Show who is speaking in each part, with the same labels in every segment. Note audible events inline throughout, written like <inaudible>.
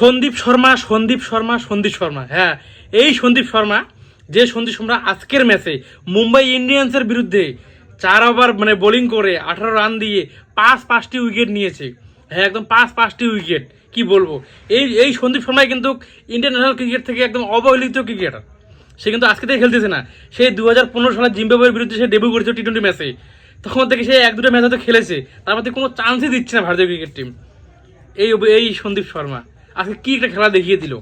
Speaker 1: সন্দীপ শর্মা সন্দীপ শর্মা সন্দীপ শর্মা। হ্যাঁ এই সন্দীপ শর্মা, যে সন্দীপ শর্মা আজকের ম্যাচে মুম্বাই ইন্ডিয়ান্সের বিরুদ্ধে চার ওভার মানে বোলিং করে আঠারো রান দিয়ে পাঁচ পাঁচটি উইকেট নিয়েছে। হ্যাঁ একদম পাঁচ পাঁচটি উইকেট কি বলব? এই এই সন্দীপ শর্মাই কিন্তু ইন্ডিয়ান ন্যাশনাল ক্রিকেট থেকে একদম অবহেলিত ক্রিকেটার সে কিন্তু আজকে থেকে খেলতেছে না। সেই দু হাজার পনেরো সালে জিম্বাবুয়ের বিরুদ্ধে সে ডেবিউ করেছে টি টোয়েন্টি ম্যাচে তখন থেকে সে এক দুটো ম্যাচ হয়তো খেলেছে। তার মধ্যে কোনো চান্সই দিচ্ছে না ভারতীয় ক্রিকেট টিম এই এই সন্দীপ শর্মা। আজকে কি একটা খেলা দেখিয়ে দিল।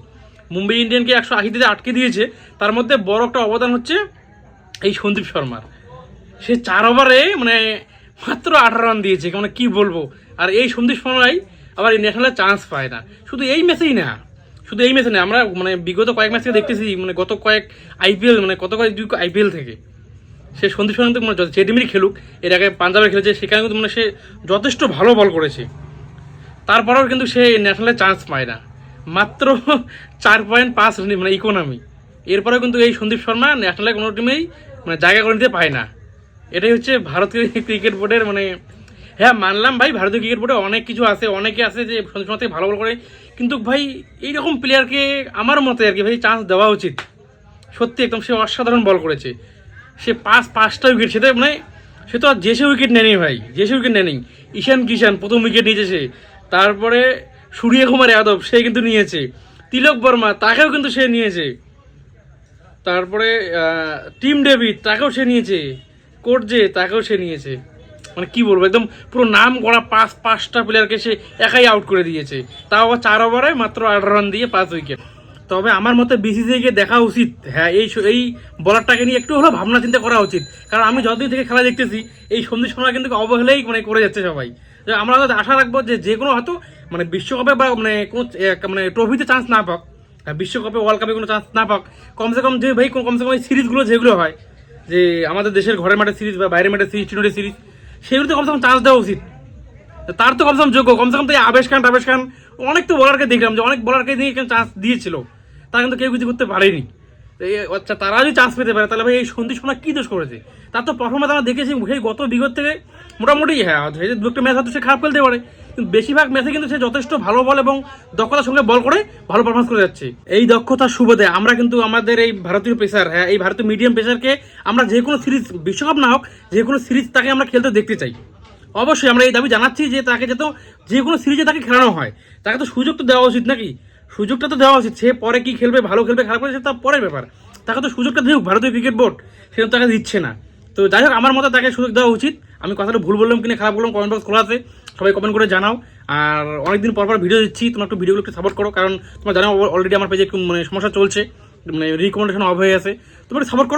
Speaker 1: মুম্বাই ইন্ডিয়ানকে একশো আশিতে আটকে দিয়েছে, তার মধ্যে বড় একটা অবদান হচ্ছে এই সন্দীপ শর্মার। সে চার ওভারে মানে মাত্র আঠারো রান দিয়েছে মানে কি বলব? আর এই সন্দীপ শর্মাই আবার ন্যাশনালে চান্স পায় না। শুধু এই ম্যাচেই না, শুধু এই ম্যাচে না, আমরা মানে বিগত কয়েক ম্যাচ থেকে দেখতেছি মানে গত কয়েক আইপিএল মানে কত কয়েক দুই আইপিএল থেকে। সে সন্দীপ শর্মা কিন্তু মানে চেটিমিরি খেলুক, এর আগে পাঞ্জাবে খেলেছে সেখানে কিন্তু মানে সে যথেষ্ট ভালো বল করেছে। তারপরেও কিন্তু সে ন্যাশনালে চান্স পায় না। মাত্র চার পয়েন্ট পাঁচ মানে ইকোনমি এরপরেও কিন্তু এই সন্দীপ শর্মা ন্যাশনালে কোনো টিমেই মানে জায়গা করে নিতে পায় না। এটাই হচ্ছে ভারতীয় <laughs> ক্রিকেট বোর্ডের মানে হ্যাঁ মানলাম ভাই, ভারতীয় ক্রিকেট বোর্ডে অনেক কিছু আছে, অনেকে আছে যে সন্দীপ শর্মা থেকে ভালো বল করে, কিন্তু ভাই, এইরকম প্লেয়ারকে আমার মতে আর কি ভাই চান্স দেওয়া উচিত। সত্যি একদম সে অসাধারণ বল করেছে। সে পাঁচ, পাঁচটা উইকেট সেটা মানে সে তো আর যে সে উইকেট নেয়নি ভাই, যে সে উইকেট নেয়নি। ঈশান কিষান, প্রথম উইকেট নিয়েছে সে। তারপরে সূর্য কুমার যাদব, সে কিন্তু নিয়েছে। তিলক বর্মা, তাকেও কিন্তু সে নিয়েছে। তারপরে টিম ডেভিড, তাকেও সে নিয়েছে। কোটজে তাকেও সে নিয়েছে। মানে কি বলব, একদম পুরো নাম করা পাঁচ, পাঁচটা প্লেয়ারকে সে একাই আউট করে দিয়েছে। তাও আবার চার ওভারে মাত্র আট রান দিয়ে পাঁচ উইকেট তবে আমার মতে বিসিসিআইকে দেখা উচিত। হ্যাঁ এই এই বলারটাকে নিয়ে একটু হলেও ভাবনা চিন্তা করা উচিত। কারণ আমি যতদিন থেকে খেলা দেখতেছি, এই সন্দীপ সময় কিন্তু অবহেলাই মানে করে যাচ্ছে সবাই। যে আমরা আশা রাখব যে যে কোনো হয়তো মানে বিশ্বকাপে বা মানে কোনো মানে ট্রফিতে চান্স না পাক বিশ্বকাপে ওয়ার্ল্ড কাপে কোনো চান্স না পাক, কমসে কম যে ভাই, কমসে কম এই সিরিজগুলো যেগুলো হয়, যে আমাদের দেশের ঘরের মাঠে সিরিজ বা বাইরের মাঠে সিরিজ টি সিরিজ, সেগুলোতে কমসে কম চান্স দেওয়া উচিত। তার তো কমসে কম যোগ্য, কমসে কম তো এই আবেশ খান টাবেশ খান, অনেক তো বলারকে দেখলাম যে অনেক বলারকে দিয়ে চান্স দিয়েছিল, তারা কিন্তু কেউ কিছু করতে পারেনি। তো আচ্ছা তারা যদি চান্স পেতে পারে, তাহলে ভাই এই সন্দীপ শর্মা কি দোষ করেছে? তার তো পারফরমেন্স আমরা দেখেছি সেই গত বিগত থেকে মোটামুটি হ্যাঁ হয়তো দু একটা ম্যাচ হয়তো সে খারাপ খেলতে পারে, কিন্তু বেশিরভাগ ম্যাচে কিন্তু সে যথেষ্ট ভালো বল এবং দক্ষতার সঙ্গে বল করে ভালো পারফরমেন্স করে যাচ্ছে। এই দক্ষতার সুবাদে আমরা কিন্তু আমাদের এই ভারতীয় পেসার হ্যাঁ এই ভারতীয় মিডিয়াম পেসারকে আমরা যে কোনো সিরিজ বিশ্বকাপ না হোক, যে কোনো সিরিজ তাকে আমরা খেলতে দেখতে চাই। অবশ্যই আমরা এই দাবি জানাচ্ছি যে তাকে যাতে যে কোনো সিরিজে তাকে খেলানো হয়। তাকে তো সুযোগ তো দেওয়া উচিত নাকি? সুযোগটা তো দেওয়া উচিত। সে পরে কি খেলবে, ভালো খেলবে, খারাপ খেলবে তার পরের ব্যাপার। তাকে তো সুযোগটা দিক ভারতীয় ক্রিকেট বোর্ড সেটা তাকে দিচ্ছে না। তো যাই হোক, আমার মতো তাকে সুযোগ দেওয়া উচিত। আমি কথাটা ভুল বললাম কিনা, খারাপ বললাম কমেন্ট বক্স খোলা আছে, সবাই কমেন্ট করে জানাও। আর অনেকদিন পর পর ভিডিও দিচ্ছি, তোমার একটু ভিডিওগুলো একটু সাপোর্ট করো, কারণ তোমার জানাও অলরেডি আমার পেজে একটু মানে সমস্যা চলছে মানে রিকমেন্ডেশন অফ হয়ে আছে তোমার সাপোর্ট করো।